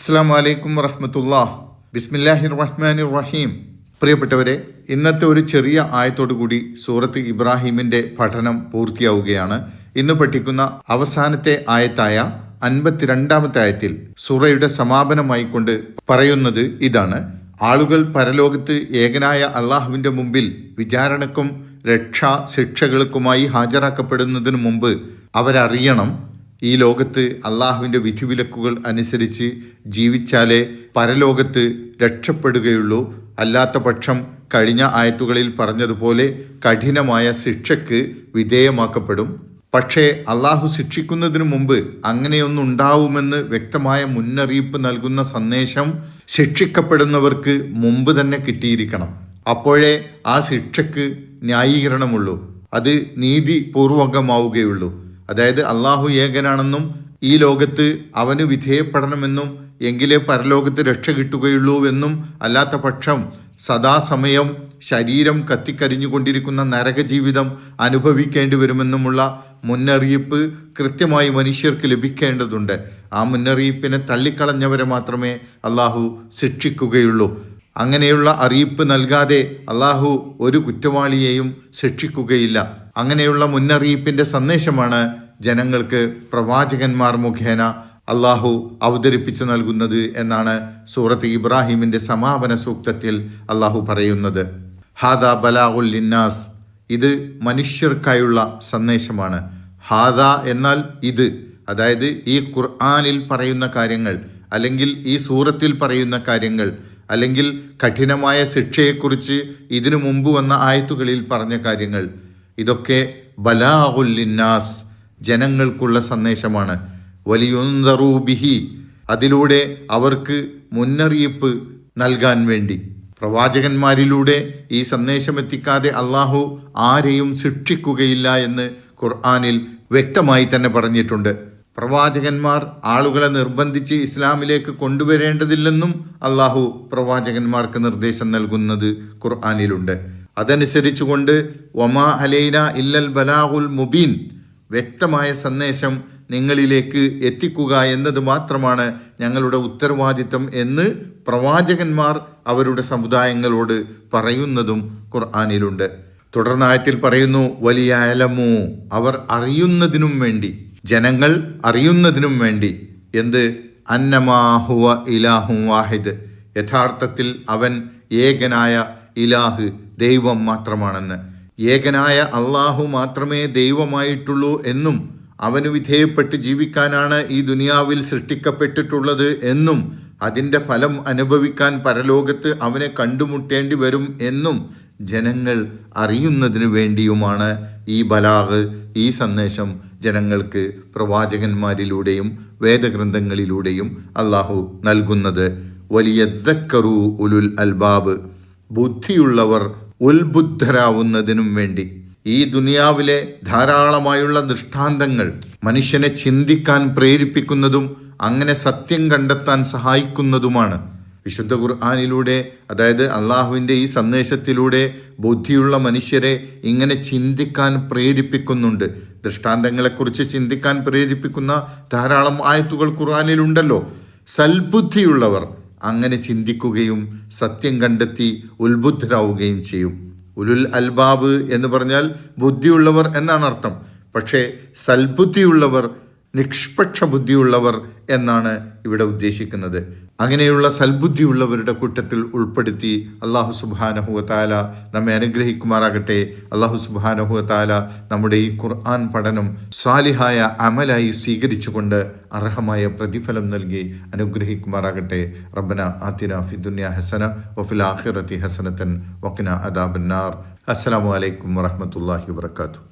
അസ്സാം വലൈക്കും വറഹമത്തുള്ള. ബിസ്മില്ലാഹിർ റഹ്മാൻ റഹീം പ്രിയപ്പെട്ടവരെ ഇന്നത്തെ ഒരു ചെറിയ ആയത്തോടു കൂടി സൂറത്ത് ഇബ്രാഹിമിന്റെ പഠനം പൂർത്തിയാവുകയാണ്. ഇന്ന് പഠിക്കുന്ന അവസാനത്തെ ആയത്തായ അൻപത്തിരണ്ടാമത്തെ ആയത്തിൽ സൂറയുടെ സമാപനമായിക്കൊണ്ട് പറയുന്നത് ഇതാണ്. ആളുകൾ പരലോകത്ത് ഏകനായ അള്ളാഹുവിന്റെ മുമ്പിൽ വിചാരണക്കും രക്ഷാ ശിക്ഷകൾക്കുമായി ഹാജരാക്കപ്പെടുന്നതിനു മുമ്പ് അവരറിയണം ഈ ലോകത്ത് അള്ളാഹുവിന്റെ വിധിവിലക്കുകൾ അനുസരിച്ച് ജീവിച്ചാലേ പരലോകത്ത് രക്ഷപ്പെടുകയുള്ളൂ. അല്ലാത്ത പക്ഷം കഴിഞ്ഞ ആയത്തുകളിൽ പറഞ്ഞതുപോലെ കഠിനമായ ശിക്ഷയ്ക്ക് വിധേയമാക്കപ്പെടും. പക്ഷേ അള്ളാഹു ശിക്ഷിക്കുന്നതിനു മുമ്പ് അങ്ങനെയൊന്നും ഉണ്ടാവുമെന്ന് വ്യക്തമായ മുന്നറിയിപ്പ് നൽകുന്ന സന്ദേശം ശിക്ഷിക്കപ്പെടുന്നവർക്ക് മുമ്പ് തന്നെ കിട്ടിയിരിക്കണം. അപ്പോഴേ ആ ശിക്ഷയ്ക്ക് ന്യായീകരണമുള്ളൂ. അത് നീതിപൂർവകമാവുകയുള്ളൂ. അതായത് അള്ളാഹു ഏകനാണെന്നും ഈ ലോകത്ത് അവന് വിധേയപ്പെടണമെന്നും എങ്കിലേ പരലോകത്ത് രക്ഷ കിട്ടുകയുള്ളൂ എന്നും അല്ലാത്ത പക്ഷം സദാസമയം ശരീരം കത്തിക്കരിഞ്ഞുകൊണ്ടിരിക്കുന്ന നരകജീവിതം അനുഭവിക്കേണ്ടി വരുമെന്നുമുള്ള മുന്നറിയിപ്പ് കൃത്യമായി മനുഷ്യർക്ക് ലഭിക്കേണ്ടതുണ്ട്. ആ മുന്നറിയിപ്പിനെ തള്ളിക്കളഞ്ഞവരെ മാത്രമേ അള്ളാഹു ശിക്ഷിക്കുകയുള്ളൂ. അങ്ങനെയുള്ള അറിയിപ്പ് നൽകാതെ അള്ളാഹു ഒരു കുറ്റവാളിയെയും ശിക്ഷിക്കുകയില്ല. അങ്ങനെയുള്ള മുന്നറിയിപ്പിന്റെ സന്ദേശമാണ് ജനങ്ങൾക്ക് പ്രവാചകന്മാർ മുഖേന അള്ളാഹു അവതരിപ്പിച്ചു നൽകുന്നത് എന്നാണ് സൂറത്ത് ഇബ്രാഹിമിന്റെ സമാപന സൂക്തത്തിൽ അള്ളാഹു പറയുന്നത്. ഹാദ ബലാഹുൽ ലിന്നാസ്. ഇത് മനുഷ്യർക്കായുള്ള സന്ദേശമാണ്. ഹാദ എന്നാൽ ഇത്. അതായത് ഈ ഖുർആാനിൽ പറയുന്ന കാര്യങ്ങൾ അല്ലെങ്കിൽ ഈ സൂറത്തിൽ പറയുന്ന കാര്യങ്ങൾ അല്ലെങ്കിൽ കഠിനമായ ശിക്ഷയെക്കുറിച്ച് ഇതിനു മുമ്പ് വന്ന ആയത്തുകളിൽ പറഞ്ഞ കാര്യങ്ങൾ. ഇതൊക്കെ ബലാഹുല്ലിന്നാസ് ജനങ്ങൾക്കുള്ള സന്ദേശമാണ്. വലിയുന്തറൂബിഹി അതിലൂടെ അവർക്ക് മുന്നറിയിപ്പ് നൽകാൻ വേണ്ടി. പ്രവാചകന്മാരിലൂടെ ഈ സന്ദേശം എത്തിക്കാതെ അള്ളാഹു ആരെയും ശിക്ഷിക്കുകയില്ല എന്ന് ഖുർആാനിൽ വ്യക്തമായി തന്നെ പറഞ്ഞിട്ടുണ്ട്. പ്രവാചകന്മാർ ആളുകളെ നിർബന്ധിച്ച് ഇസ്ലാമിലേക്ക് കൊണ്ടുവരേണ്ടതില്ലെന്നും അള്ളാഹു പ്രവാചകന്മാർക്ക് നിർദ്ദേശം നൽകുന്നത് ഖുർആാനിലുണ്ട്. അതനുസരിച്ചുകൊണ്ട് ഒമാ അലൈന ഇല്ലൽ ബലാഹുൽ മുബീൻ വ്യക്തമായ സന്ദേശം നിങ്ങളിലേക്ക് എത്തിക്കുക എന്നത് മാത്രമാണ് ഞങ്ങളുടെ ഉത്തരവാദിത്തം എന്ന് പ്രവാചകന്മാർ അവരുടെ സമുദായങ്ങളോട് പറയുന്നതും ഖുർആാനിലുണ്ട്. തുടർനായത്തിൽ പറയുന്നു വലിയ അലമു അവർ അറിയുന്നതിനും വേണ്ടി ജനങ്ങൾ അറിയുന്നതിനും വേണ്ടി എന്ത്? അന്നമാഹുവ ഇലാഹു വാഹിദ്. യഥാർത്ഥത്തിൽ അവൻ ഏകനായ ഇലാഹ് ദൈവം മാത്രമാണെന്ന്. ഏകനായ അള്ളാഹു മാത്രമേ ദൈവമായിട്ടുള്ളൂ എന്നും അവന് വിധേയപ്പെട്ട് ജീവിക്കാനാണ് ഈ ദുനിയാവിൽ സൃഷ്ടിക്കപ്പെട്ടിട്ടുള്ളത് എന്നും അതിന്റെ ഫലം അനുഭവിക്കാൻ പരലോകത്ത് അവനെ കണ്ടുമുട്ടേണ്ടി വരും എന്നും ജനങ്ങൾ അറിയുന്നതിന് വേണ്ടിയുമാണ് ഈ ബലാഗ് ഈ സന്ദേശം ജനങ്ങൾക്ക് പ്രവാചകന്മാരിലൂടെയും വേദഗ്രന്ഥങ്ങളിലൂടെയും അള്ളാഹു നൽകുന്നത്. വലിയ ദക്കറു ഉലുൽ അൽബാബ്. ബുദ്ധിയുള്ളവർ ഉത്ബുദ്ധരാവുന്നതിനും വേണ്ടി. ഈ ദുനിയാവിലെ ധാരാളമായുള്ള ദൃഷ്ടാന്തങ്ങൾ മനുഷ്യനെ ചിന്തിക്കാൻ പ്രേരിപ്പിക്കുന്നതും അങ്ങനെ സത്യം കണ്ടെത്താൻ സഹായിക്കുന്നതുമാണ്. വിശുദ്ധ ഖുർആാനിലൂടെ അതായത് അള്ളാഹുവിന്റെ ഈ സന്ദേശത്തിലൂടെ ബുദ്ധിയുള്ള മനുഷ്യരെ ഇങ്ങനെ ചിന്തിക്കാൻ പ്രേരിപ്പിക്കുന്നുണ്ട്. ദൃഷ്ടാന്തങ്ങളെക്കുറിച്ച് ചിന്തിക്കാൻ പ്രേരിപ്പിക്കുന്ന ധാരാളം ആയത്തുകൾ ഖുർആാനിലുണ്ടല്ലോ. സൽബുദ്ധിയുള്ളവർ അങ്ങനെ ചിന്തിക്കുകയും സത്യം കണ്ടെത്തി ഉത്ബുദ്ധരാവുകയും ചെയ്യും. ഉലുൽ അൽബാബ് എന്ന് പറഞ്ഞാൽ ബുദ്ധിയുള്ളവർ എന്നാണ് അർത്ഥം. പക്ഷേ സൽബുദ്ധിയുള്ളവർ നിഷ്പക്ഷ ബുദ്ധിയുള്ളവർ എന്നാണ് ഇവിടെ ഉദ്ദേശിക്കുന്നത്. അങ്ങനെയുള്ള സൽബുദ്ധിയുള്ളവരുടെ കൂട്ടത്തിൽ ഉൾപ്പെടുത്തി അള്ളാഹു സുബാനഹുവത്താല നമ്മെ അനുഗ്രഹിക്കുമാറാകട്ടെ. അള്ളാഹു സുബാനഹുവത്താല നമ്മുടെ ഈ ഖുർആൻ പഠനം സാലിഹായ അമലായി സ്വീകരിച്ചുകൊണ്ട് അർഹമായ പ്രതിഫലം നൽകി അനുഗ്രഹിക്കുമാറാകട്ടെ. റബ്ബന ആത്തിന ഫിദുന്യ ഹസന വഫിൽ ആഖിറത്തി ഹസനത്തൻ വക്കിന അദാബന്നാർ അസ്സാം വലൈക്കും വറഹമത്തല്ലാഹി വാത്തു